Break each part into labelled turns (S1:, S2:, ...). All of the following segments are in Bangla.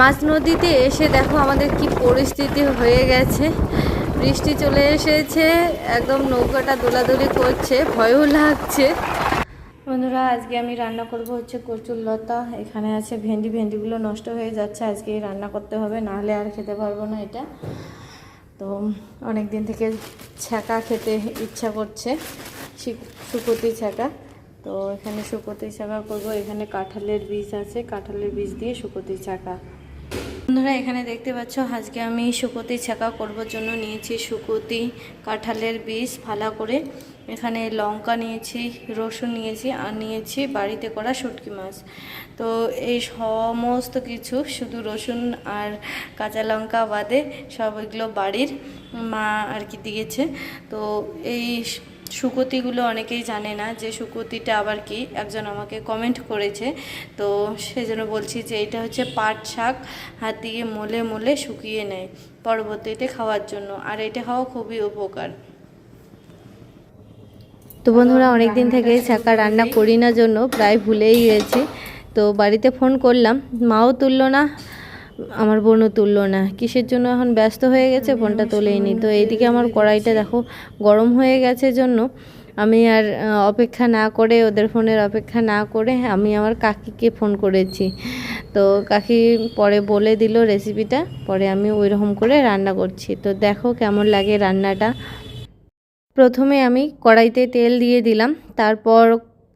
S1: মাছ নদীতে এসে দেখো আমাদের কি পরিস্থিতি হয়ে গেছে। বৃষ্টি চলে এসেছে, একদম নৌকাটা দোলাদুলি করছে, ভয়ও লাগছে। বন্ধুরা, আজকে আমি রান্না করব হচ্ছে কচুর লতা। এখানে আছে ভেন্ডি, ভেন্ডিগুলো নষ্ট হয়ে যাচ্ছে, আজকে রান্না করতে হবে না হলে আর খেতে পারব না এটা। তো অনেক দিন থেকে ছ্যাঁকা খেতে ইচ্ছা করছে শুকতি ছ্যাঁকা। তো এখানে শুকতি ছ্যাঁকা করব, এখানে কাঁঠালের বীজ আছে, কাঁঠালের বীজ দিয়ে শুকতি ছ্যাঁকা। বন্ধুরা, এখানে দেখতে পাচ্ছ, আজকে আমি শুকোতি ছ্যাঁকা করবার জন্য নিয়েছি শুকোতি, কাঁঠালের বীজ ফালা করে। এখানে লঙ্কা নিয়েছি, রসুন নিয়েছি আর নিয়েছি বাড়িতে করা শুটকি মাছ। তো এই সমস্ত কিছু শুধু রসুন আর কাঁচা লঙ্কা বাদে সব এগুলো বাড়ির মা আর কি দিয়েছে। তো এই সুকতিগুলো অনেকেই জানে না যে সুকতিটা আবার কি? একজন আমাকে কমেন্ট করেছে। তো সেজন্য বলছি যে এটা হচ্ছে পাট শাক হাত দিয়ে মোলে মোলে শুকিয়ে নেয় পরবর্তীতে খাওয়ার জন্য। আর এটা খাওয়া খুবই উপকার। তো বন্ধুরা অনেক দিন থেকে ছাকা রান্না করি না জন্য প্রায় ভুলেই গেছি। তো বাড়িতে ফোন করলাম মাও তুললো না আমার বোনও তুললো না। কিসের জন্য এখন ব্যস্ত হয়ে গেছে? ফোনটা তোলেইনি তো এইদিকে আমার কড়াইটা দেখো, গরম হয়ে গেছে জন্য। আমি আর অপেক্ষা না করে, ওদের ফোনের অপেক্ষা না করে আমি আমার কাকিকে ফোন করেছি। তো কাকি পরে বলে দিল রেসিপিটা, পরে আমি ওই রকম করে রান্না করছি। তো দেখো কেমন লাগে রান্নাটা। প্রথমে আমি কড়াইতে তেল দিয়ে দিলাম। তারপর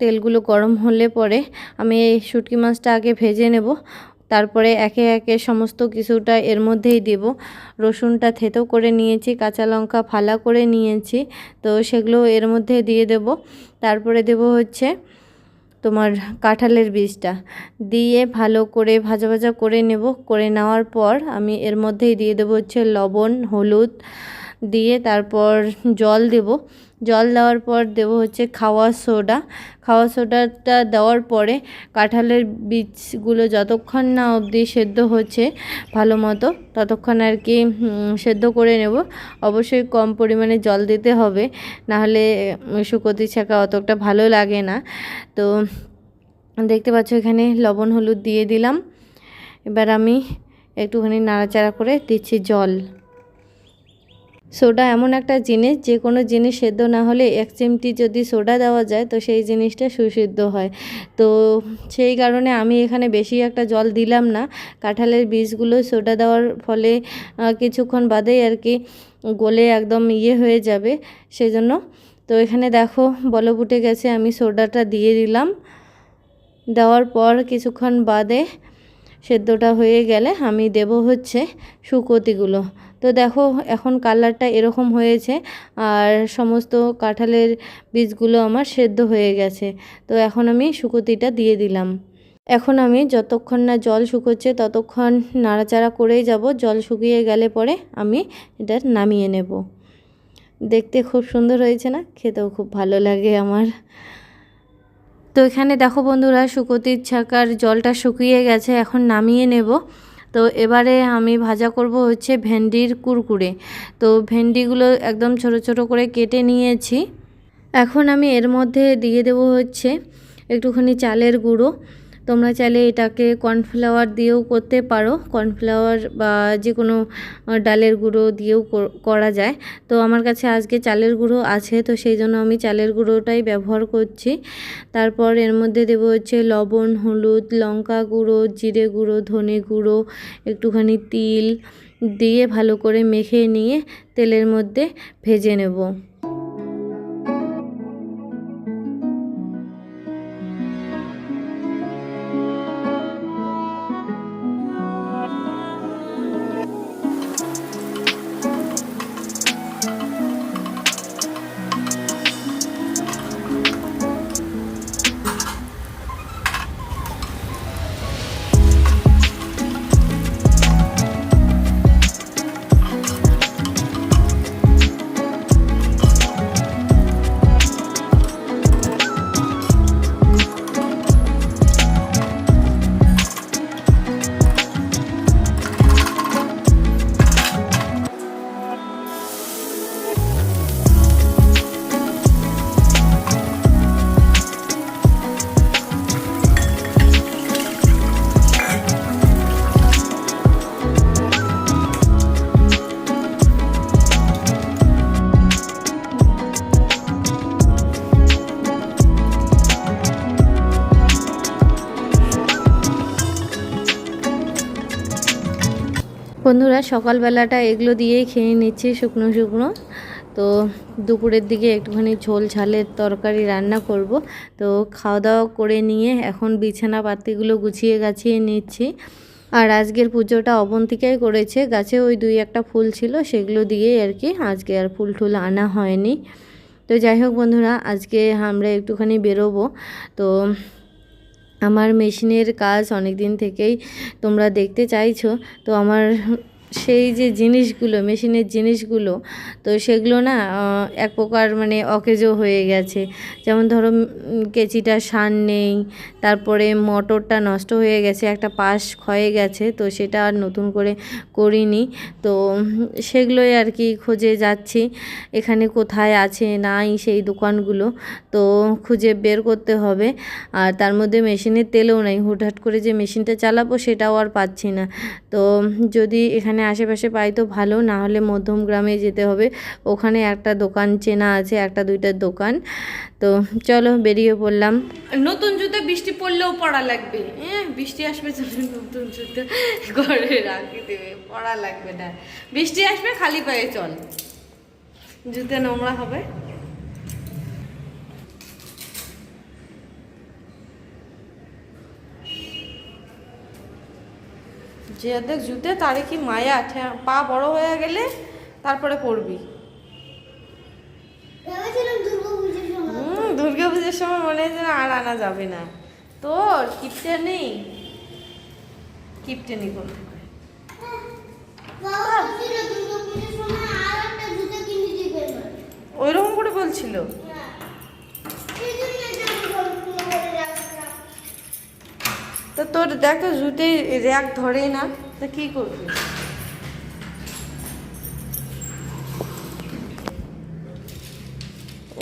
S1: তেলগুলো গরম হলে পরে আমি এই শুটকি মাছটা আগে ভেজে নেব। তারপরে একে একে সমস্ত কিছুটা এর মধ্যেই দেব। রসুনটা থেতো করে নিয়েছি, কাঁচা লঙ্কা ফালা করে নিয়েছি, তো সেগুলো এর মধ্যে দিয়ে দেব। তারপরে দেব হচ্ছে তোমার কাঁঠালের বীজটা। দিয়ে ভালো করে ভাজা ভাজা করে নেব। করে নেওয়ার পর আমি এর মধ্যেই দিয়ে দেবো হচ্ছে লবণ, হলুদ, দিয়ে তারপর জল দেব। জল দেওয়ার পর দেব হচ্ছে খাওয়া সোডা। খাওয়া সোডাটা দেওয়ার পরে কাঁঠালের বীজগুলো যতক্ষণ না অবধি সেদ্ধ হচ্ছে ভালো মতো, ততক্ষণ আর কি সেদ্ধ করে নেব। অবশ্যই কম পরিমাণে জল দিতে হবে, নাহলে শুকতি ছাঁকা অতটা ভালো লাগে না। তো, দেখতে পাচ্ছ এখানে লবণ হলুদ দিয়ে দিলাম। এবার আমি একটুখানি নাড়াচাড়া করে দিচ্ছি জল। সোডা এমন একটা জিনিস, যে কোনো জিনিস সেদ্ধ না হলে এক চিমটি যদি সোডা দেওয়া যায়, তো সেই জিনিসটা সুসিদ্ধ হয়। তো সেই কারণে আমি এখানে বেশি একটা জল দিলাম না। কাঁঠালের বীজগুলো সোডা দেওয়ার ফলে কিছুক্ষণ বাদেই আর কি গলে একদম ইয়ে হয়ে যাবে সেজন্য। তো এখানে দেখো বল ফুটে গেছে, আমি সোডাটা দিয়ে দিলাম। দেওয়ার পর কিছুক্ষণ বাদে সেদ্ধটা হয়ে গেলে আমি দেব হচ্ছে শুকতিগুলো। তো দেখো, এখন কালারটা এরকম হয়েছে, আর সমস্ত কাঁঠালের বীজগুলো আমার সেদ্ধ হয়ে গেছে। তো এখন আমি শুকতিটা দিয়ে দিলাম। এখন আমি যতক্ষণ না জল শুকোচ্ছে ততক্ষণ নাড়াচাড়া করেই যাব। জল শুকিয়ে গেলে পরে আমি এটা নামিয়ে নেব। দেখতে খুব সুন্দর হয়েছে না? খেতেও খুব ভালো লাগে আমার। তো এখানে দেখো বন্ধুরা, শুকতির ছাকার জলটা শুকিয়ে গেছে, এখন নামিয়ে নেব। তো এবারে আমি ভাজা করব হচ্ছে ভেন্ডির কুরকুরে। তো ভেন্ডিগুলো একদম ছোট ছোট করে কেটে নিয়েছি। এখন আমি এর মধ্যে দিয়ে দেব হচ্ছে একটুখানি চালের গুঁড়ো। তোমরা চাইলে এটাকে কর্নফ্লাওয়ার দিয়েও করতে পারো। কর্নফ্লাওয়ার বা যে কোনো ডালের গুঁড়ো দিয়েও করা যায়। তো আমার কাছে আজকে চালের গুঁড়ো আছে, তো সেই জন্য আমি চালের গুঁড়োটাই ব্যবহার করছি। তারপর এর মধ্যে দেব হচ্ছে লবণ, হলুদ, লঙ্কা গুঁড়ো, জিরে গুঁড়ো, ধনে গুঁড়ো, একটুখানি তিল দিয়ে ভালো করে মেখে নিয়ে তেলের মধ্যে ভেজে নেব। বন্ধুরা, সকালবেলাটা এগুলো দিয়েই খেয়ে নিচ্ছি শুকনো শুকনো। তো দুপুরের দিকে একটুখানি ঝোল ঝালের তরকারি রান্না করব। তো খাওয়া দাওয়া করে নিয়ে এখন বিছানা পাতিগুলো গুছিয়ে গাছিয়ে নিচ্ছি। আর আজকের পুজোটা অবন্তিকাই করেছে। গাছে ওই দুই একটা ফুল ছিল, সেগুলো দিয়েই আর কি আজকে আর ফুল টুল আনা হয়নি। তো যাই হোক বন্ধুরা, আজকে আমরা একটুখানি বেরোবো। তো আমার মেশিনের কাজ অনেক দিন থেকেই তোমরা দেখতে চাইছো তো আমার সেই যে জিনিসগুলো, মেশিনের জিনিসগুলো, তো সেগুলো না এক প্রকার মানে অকেজো হয়ে গেছে। যেমন ধরো কেচিটা সার নেই, তারপরে মোটরটা নষ্ট হয়ে গেছে, একটা পাশ ক্ষয়ে গেছে, তো সেটা আর নতুন করে করিনি। তো সেগুলোই আর কি খুঁজে যাচ্ছি, এখানে কোথায় আছে, নাই সেই দোকানগুলো, তো খুঁজে বের করতে হবে। আর তার মধ্যে মেশিনের তেলও নাই, হুটহাট করে যে মেশিনটা চালাবো সেটাও আর পাচ্ছি না। তো যদি এখানে আশেপাশে পাই তো ভালো, না হলে মধ্যম গ্রামে যেতে হবে। ওখানে একটা দোকান চেনা আছে, একটা দুইটা দোকান। তো চলো বেরিয়ে পড়লাম। নতুন জুতো বৃষ্টি পড়লেও পড়া লাগবে। হ্যাঁ বৃষ্টি আসবে নতুন জুতো ঘরে রাখি দেবে, পড়া লাগবে না। বৃষ্টি আসবে, খালি পায়ে চল। জুতো নোংরা হবে। যে অর্ধেক জুতে তারে কি মায়া পা বড় হয়ে গেলে তারপরে পড়বি হুম দুর্গা পুজোর সময় মনে হয় যেন আর আনা যাবে না। তোর কিপটে নেই? কিপটে নেই কোন
S2: করে বলছিল সময় আর একটা জুতো কিনে দিবে না
S1: ওই রকম করে বলছিল
S2: হ্যাঁ। সেই জন্য এটা আমি সংরক্ষণ করে রাখলাম।
S1: তো তোর দেখ তো জুতে র্যাক ধরে না তা কি করবি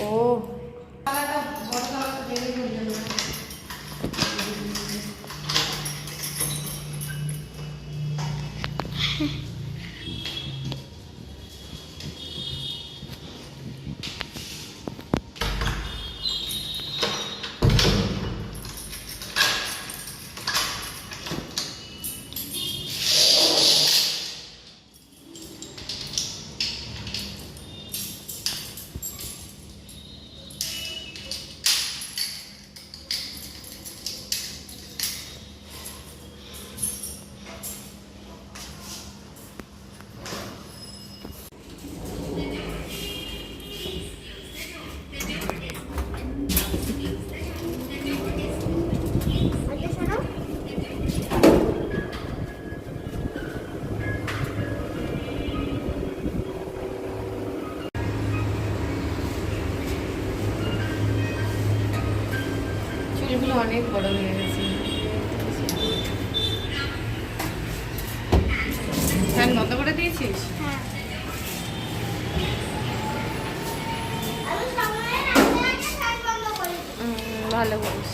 S1: ও
S2: আচ্ছা,
S1: চুলগুলো অনেক বড় হয়ে গেছে ফ্যান বন্ধ করে দিয়েছিস
S2: হ্যাঁ। আমি সময়ের আগে আগে ফ্যান বন্ধ করে দিই।
S1: উম, ভালো করিস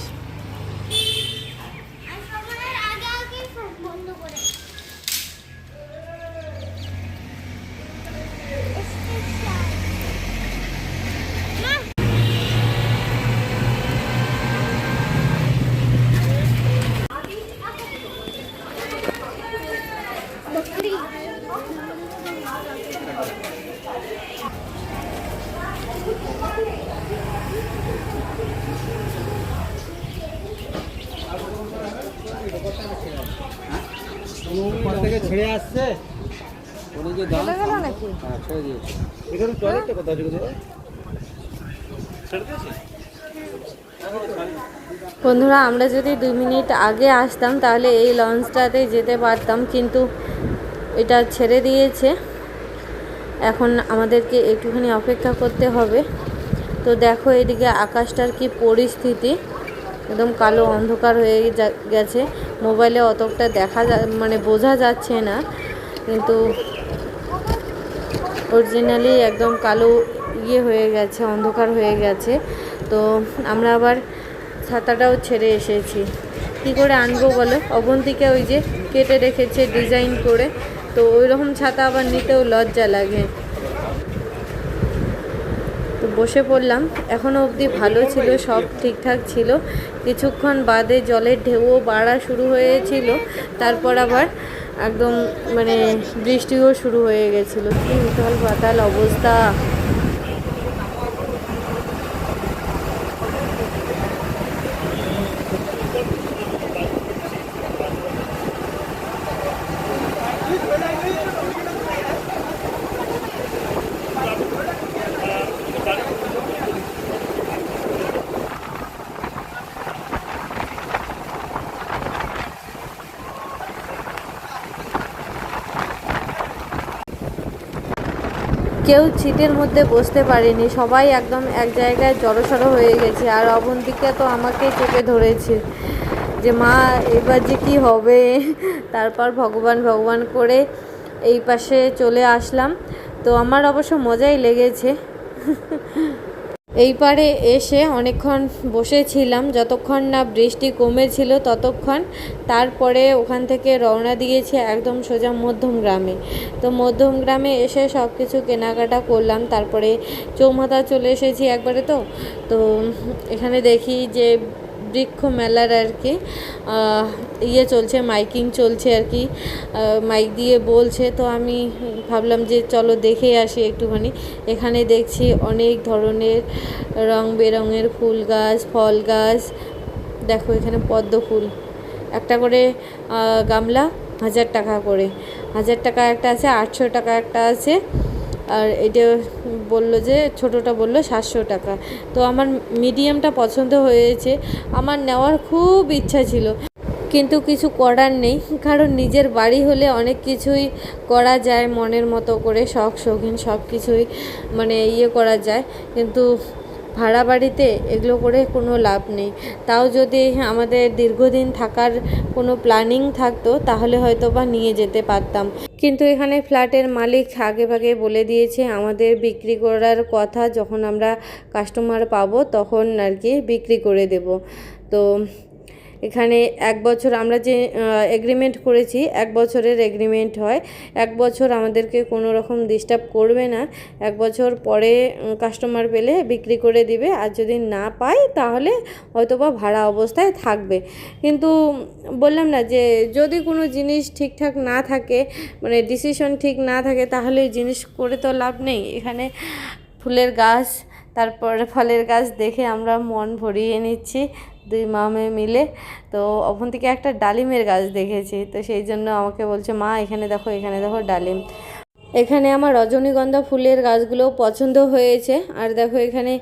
S2: আমি সময়ের আগে আগে ফ্যান বন্ধ করে দিই। স্পেশাল। মা, বকরি।
S3: উপর থেকে ছেড়ে আসছে ওটা যে দাম
S1: চলে গেল নাকি
S3: হ্যাঁ ছেড়ে দিয়েছে এখানে টয়লেটটা কোথায় ছিল ছেড়ে দিয়েছে
S1: বন্ধুরা আমরা যদি দুই মিনিট আগে আসতাম তাহলে এই লঞ্চটাতে যেতে পারতাম কিন্তু এটা ছেড়ে দিয়েছে। এখন আমাদেরকে একটুখানি অপেক্ষা করতে হবে। তো দেখো এদিকে আকাশটার কি পরিস্থিতি। একদম কালো অন্ধকার হয়ে যা- গেছে। মোবাইলে অতটা দেখা যা মানে বোঝা যাচ্ছে না কিন্তু অরিজিনালি একদম কালো ইয়ে হয়ে গেছে, অন্ধকার হয়ে গেছে। তো আমরা আবার ছাতাটাও ছেড়ে এসেছি। কী করে আনব বলো? অবন্তিকে ওই যে কেটে রেখেছে ডিজাইন করে। তো ওই রকম ছাতা আবার নিতেও লজ্জা লাগে। তো বসে পড়লাম। এখনও অবধি ভালো ছিল, সব ঠিকঠাক ছিল। কিছুক্ষণ বাদে জলের ঢেউও বাড়া শুরু হয়েছিল। তারপর আবার একদম মানে বৃষ্টিও শুরু হয়ে গেছিল। কি বিশাল পাতাল অবস্থা। কেউ ছিটের মধ্যে বসতে পারেনি। সবাই একদম এক জায়গায় জড়সড়ো হয়ে গেছে। আর অবন্তিকা তো আমাকে চেপে ধরেছে যে, মা, এবার যে কী হবে? তারপর ভগবান ভগবান করে এই পাশে চলে আসলাম। তো আমার অবশ্য মজাই লেগেছে। এই পারে এসে অনেকক্ষণ বসেছিলাম। যতক্ষণ না বৃষ্টি কমেছিল ততক্ষণ। তারপরে ওখান থেকে রওনা দিয়েছি একদম সোজা মধ্যম গ্রামে তো মধ্যম গ্রামে এসে সব কিছু কেনাকাটা করলাম। তারপরে চৌমাথা চলে এসেছি একবারে তো। তো এখানে দেখি যে বৃক্ষ মেলার আর কি। ইয়ে চলছে, মাইকিং চলছে আর কি। মাইক দিয়ে বলছে, তো আমি ভাবলাম যে চলো দেখে আসি একটুখানি। এখানে দেখছি অনেক ধরনের রং বেরঙের ফুল গাছ, ফল গাছ। দেখো এখানে পদ্ম ফুল। একটা করে গামলা, হাজার টাকা করে। হাজার টাকা একটা আছে, আটশো টাকা একটা আছে। আর এটা বলল যে, ছোটোটা বলল সাতশো টাকা। তো আমার মিডিয়ামটা পছন্দ হয়েছে। আমার নেওয়ার খুব ইচ্ছা ছিল। কিন্তু কিছু করার নেই। কারণ নিজের বাড়ি হলে অনেক কিছুই করা যায়, মনের মতো করে, শখ, শৌখিন সব কিছুই মানে ইয়ে করা যায়। কিন্তু ভাড়া বাড়িতে এগুলো করে কোনো লাভ নেই। তাও যদি আমাদের দীর্ঘদিন থাকার কোনো প্ল্যানিং থাকতো, তাহলে হয়তো বা নিয়ে যেতে পারতাম। কিন্তু এখানে ফ্ল্যাটের মালিক আগে ভাগে বলে দিয়েছে, আমাদের বিক্রি করার কথা যখন আমরা কাস্টমার পাবো তখন আর কি বিক্রি করে দেব। তো এখানে এক বছর আমরা যে এগ্রিমেন্ট করেছি, এক বছরের এগ্রিমেন্ট হয়। এক বছর আমাদেরকে কোনো রকম ডিস্টার্ব করবে না। এক বছর পরে কাস্টমার পেলে বিক্রি করে দিবে। আর যদি না পায়, তাহলে হয়তোবা ভাড়া অবস্থায় থাকবে। কিন্তু বললাম না যে, যদি কোনো জিনিস ঠিকঠাক না থাকে মানে ডিসিশন ঠিক না থাকে, তাহলে জিনিস করে তো লাভ নেই। এখানে ফুলের গাছ, তারপর ফলের গাছ দেখে আমরা মন ভরিয়ে নিচ্ছি। দুই মা মামে মিলে তো ওখান থেকে একটা ডালিমের গাছ দেখেছি। তো সেই জন্য আমাকে বলছে, মা, এখানে দেখো এখানে দেখো ডালিম। এখানে আমার রজনীগন্ধা ফুলের গাছগুলো পছন্দ হয়েছে। আর দেখো এখানে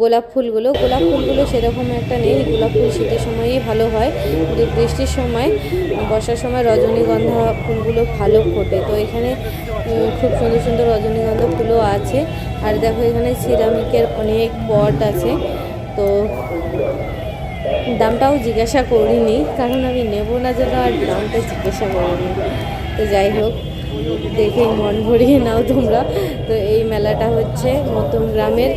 S1: গোলাপ ফুলগুলো। গোলাপ ফুলগুলো সেরকম একটা নেই। গোলাপ ফুল শীতের সময়ই ভালো হয় কিন্তু বৃষ্টির সময়। বর্ষার সময় রজনীগন্ধা ফুলগুলো ভালো ফোটে। তো এখানে খুব সুন্দর সুন্দর রজনীগন্ধা ফুলও আছে। আর দেখো এখানে সিরামিকের অনেক পট আছে। তো দামটাও জিজ্ঞাসা করিনি, কারণ আমি নেব না জন্য আর দামটা জিজ্ঞাসা করিনি। তো যাই হোক, দেখে মন ভরিয়ে নাও তোমরা। তো এই মেলাটা হচ্ছে মতন গ্রামের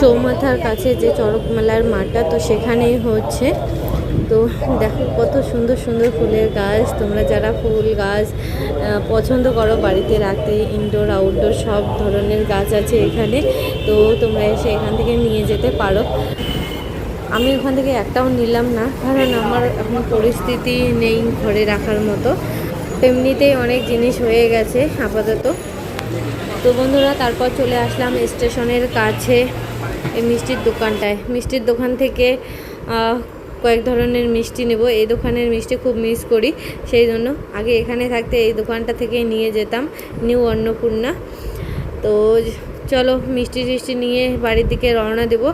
S1: চৌমাথার কাছে যে চড়ক মেলার মাঠটা, তো সেখানেই হচ্ছে। তো দেখো কত সুন্দর সুন্দর ফুলের গাছ। তোমরা যারা ফুল গাছ পছন্দ করো বাড়িতে রাখতে ইনডোর আউটডোর সব ধরনের গাছ আছে এখানে। তো তোমরা এসে এখান থেকে নিয়ে যেতে পারো। আমি ওখান থেকে একটাও নিলাম না, কারণ আমার এখন পরিস্থিতি নেই ঘরে রাখার মতো। এমনিতেই অনেক জিনিস হয়ে গেছে আপাতত। তো বন্ধুরা, তারপর চলে আসলাম স্টেশনের কাছে, এই মিষ্টির দোকানটায়। মিষ্টির দোকান থেকে কয়েক ধরনের মিষ্টি নেব। এই দোকানের মিষ্টি খুব মিস করি, সেই জন্য আগে এখানে থাকতে এই দোকানটা থেকেই নিয়ে যেতাম, নিউ অন্নপূর্ণা। তো চলো মিষ্টি টিষ্টি নিয়ে বাড়ির দিকে রওনা দেব।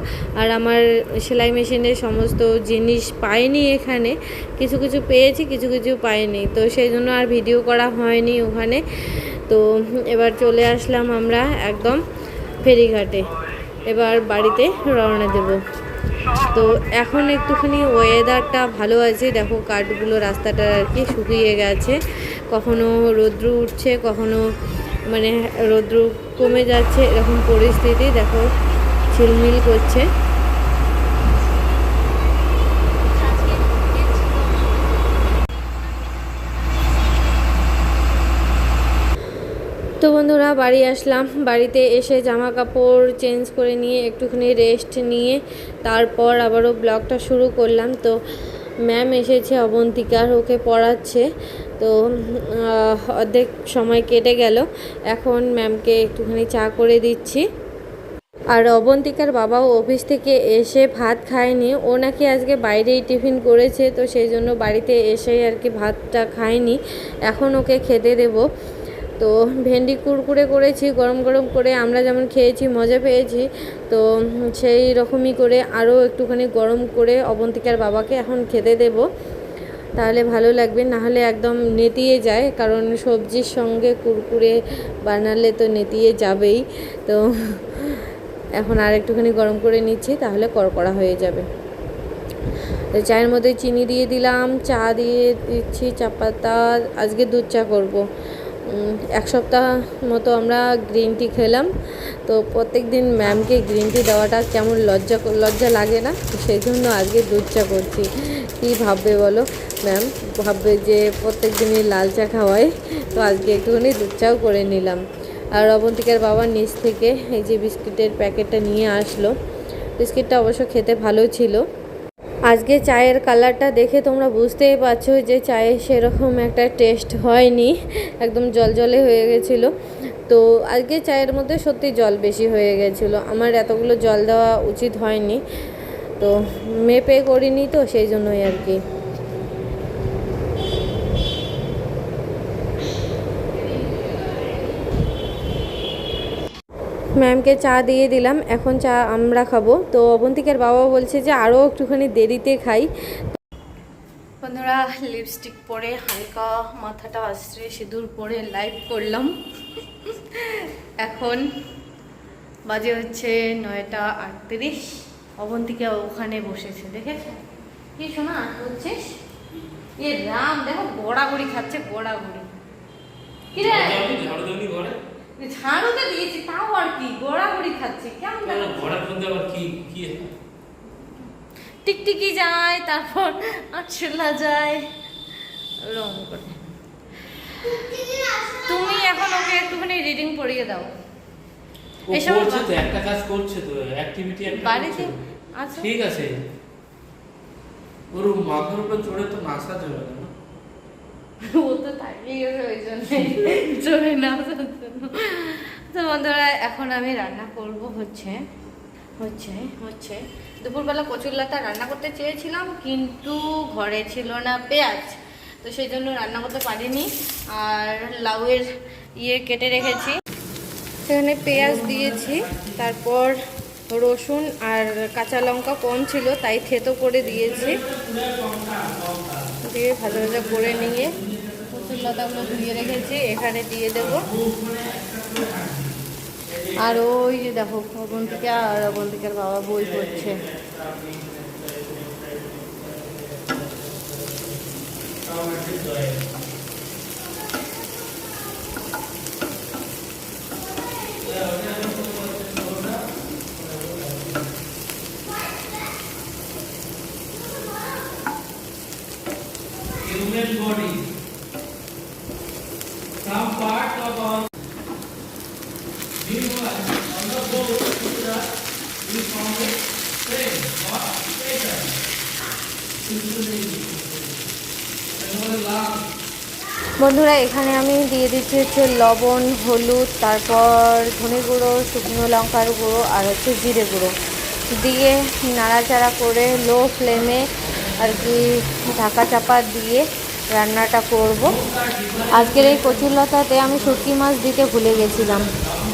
S1: আর আমার সেলাই মেশিনের সমস্ত জিনিস পাইনি এখানে। কিছু কিছু পেয়েছি, কিছু কিছু পাইনি। তো সেই জন্য আর ভিডিও করা হয়নি ওখানে। তো এবার চলে আসলাম আমরা একদম ফেরিঘাটে। এবার বাড়িতে রওনা দেব। তো এখন একটুখানি ওয়েদারটা ভালো আছে। দেখো কাঠগুলো রাস্তাটা আর কি শুকিয়ে গেছে। কখনো রৌদ্র উঠছে, কখনো মানে রৌদ্র কমে যাচ্ছে, এরকম পরিস্থিতি। দেখো, ঝিলমিল করছে। তো বন্ধুরা, বাড়ি আসলাম। বাড়িতে এসে জামা কাপড় চেঞ্জ করে নিয়ে, একটুখানি রেস্ট নিয়ে, তারপর আবারও ব্লগটা শুরু করলাম। তো ম্যাম এসেছে অবন্তিকার ওকে পড়াচ্ছে। তো অর্ধেক সময় কেটে গেল। এখন ম্যামকে একটুখানি চা করে দিচ্ছি। আর অবন্তিকার বাবাও অফিস থেকে এসে ভাত খায়নি। ও নাকি আজকে বাইরেই টিফিন করেছে, তো সেই জন্য বাড়িতে এসেই আর কি ভাতটা খায়নি। এখন ওকে খেতে দেব। তো ভেন্ডি কুরকুরে করেছি, গরম গরম করে আমরা যেমন খেয়েছি, মজা পেয়েছি, তো সেই রকমই করে আরও একটুখানি গরম করে অবন্তিকার বাবাকে এখন খেতে দেব। তাহলে ভালো লাগবে নাহলে একদম নেতিয়ে যায়, কারণ সবজির সঙ্গে কুরকুরে বানালে তো নেতিয়ে যাবেই। তো এখন আর একটুখানি গরম করে নিচ্ছি, তাহলে করকড়া হয়ে যাবে। তো চায়ের মধ্যে চিনি দিয়ে দিলাম, চা দিয়ে দিচ্ছি চা পাতা আজকে দুধ চা করব। এক সপ্তাহ মতো আমরা গ্রিন টি খেলাম। তো প্রত্যেক দিন ম্যামকে গ্রিন টি দেওয়াটা কেমন লজ্জা লজ্জা লাগে না? সেই জন্য আজকে দুধ চা করছি। কী ভাববে বলো? ম্যাম ভাববে যে প্রত্যেক দিনই লাল চা খাওয়াই তো আজকে একটুখানি দুধ চাও করে নিলাম। আর অবন্তিকার বাবা নিচ থেকে এই যে বিস্কিটের প্যাকেটটা নিয়ে আসলো। বিস্কিটটা অবশ্য খেতে ভালো ছিল। আজকে চায়ের কালারটা দেখে তোমরা বুঝতেই পারছ যে চায়ে সেরকম একটা টেস্ট হয়নি, একদম জলজলে হয়ে গেছিল। তো আজকে চায়ের মধ্যে সত্যি জল বেশি হয়ে গেছিল, আমার এতগুলো জল দেওয়া উচিত হয়নি। তো মেপে করিনি তো, সেই জন্যই আর কি। ম্যামকে চা দিয়ে দিলাম এখন চা আমরা খাব। তো অবন্তিকার বাবা বলছে যে আরও একটুখানি দেরিতে খাই। বন্ধুরা লিপস্টিক পরে হালকা মাথাটা আশ্রে সিঁদুর পরে লাইভ করলাম। এখন বাজে হচ্ছে নয়টা আটত্রিশ। অবন্তিকা ওখানে বসেছে দেখেছ কি শোনা বলছিস এ রাম দেখো গড়াগড়ি খাচ্ছে গড়াগড়ি। কি রে?
S4: ঝাড়ু
S1: তো দিয়েছি তাও আর কি গড়াগড়ি খাচ্ছে কেমন লাগছে?
S4: আবার কি কি
S1: টিকটিকি যায় তারপর আটশোলা যায়। রং করে। তুমি এখন ওকে একটুখানি রিডিং পড়িয়ে দাও। এসব
S4: করছে তো একটা কাজ করছে তো অ্যাক্টিভিটি একটা
S1: বাড়িতে। আচ্ছা
S4: ঠিক আছে। ওর মাথার উপর চড়ে তো নাচা যাবে না?
S1: ও তো তাকিয়ে গেছে ওই জন্য জোরে না তো বন্ধুরা, এখন আমি রান্না করব হচ্ছে হচ্ছে হচ্ছে। দুপুরবেলা কচুর লতা রান্না করতে চেয়েছিলাম, কিন্তু ঘরে ছিল না পেঁয়াজ। তো সেই জন্য রান্না করতে পারিনি, আর লাউয়ের ইয়ে কেটে রেখেছি। সেখানে পেঁয়াজ দিয়েছি, তারপর রসুন আর কাঁচা লঙ্কা কম ছিল, তাই থেতো করে দিয়েছি। দিয়ে ভাজা ভাজা করে নিয়ে লতাগুলো ধুয়ে রেখেছি, এখানে দিয়ে দেব। আর ওই যে দেখো, অবন্তিকা আর অবন্তিকার বাবা বই পড়ছে।
S4: Human body. Some part of our human on the Sutra is the brain or pressure. And lung.
S1: বন্ধুরা এখানে আমি দিয়ে দিচ্ছি হচ্ছে লবণ হলুদ তারপর ধনে গুঁড়ো শুকনো লঙ্কার গুঁড়ো আর হচ্ছে জিরে গুঁড়ো দিয়ে নাড়াচাড়া করে লো ফ্লেমে আর কি ঢাকা চাপা দিয়ে রান্নাটা করব। আজকের এই কচুরলতাতে আমি শুটকি মাছ দিতে ভুলে গেছিলাম।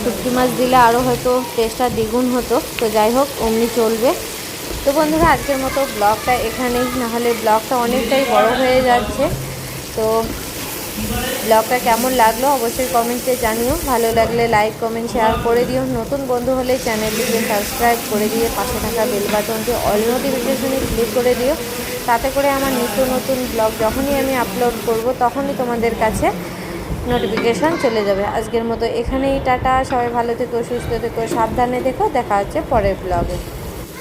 S1: শুটকি মাছ দিলে আরও হয়তো টেস্টটা দ্বিগুণ হতো। তো যাই হোক, অমনি চলবে। তো বন্ধুরা, আজকের মতো ব্লগটা এখানেই। নাহলে ব্লগটা অনেকটাই বড় হয়ে যাচ্ছে। তো ব্লগটা কেমন লাগল অবশ্যই কমেন্টে জানিও। ভালো লাগলে লাইক, কমেন্ট, শেয়ার করে দিও। নতুন বন্ধু হলে চ্যানেলটিকে সাবস্ক্রাইব করে দিয়ে পাশে থাকা বেল বাটনটি অল নোটিফিকেশনে ক্লিক করে দিও। তাতে করে আমার নিত্য নতুন ব্লগ যখনই আমি আপলোড করব, তখনই তোমাদের কাছে নোটিফিকেশান চলে যাবে। আজকের মতো এখানেই টাটা। সবাই ভালো থেকো, সুস্থ থেকো, সাবধানে থেকো। দেখা হচ্ছে পরের ব্লগে।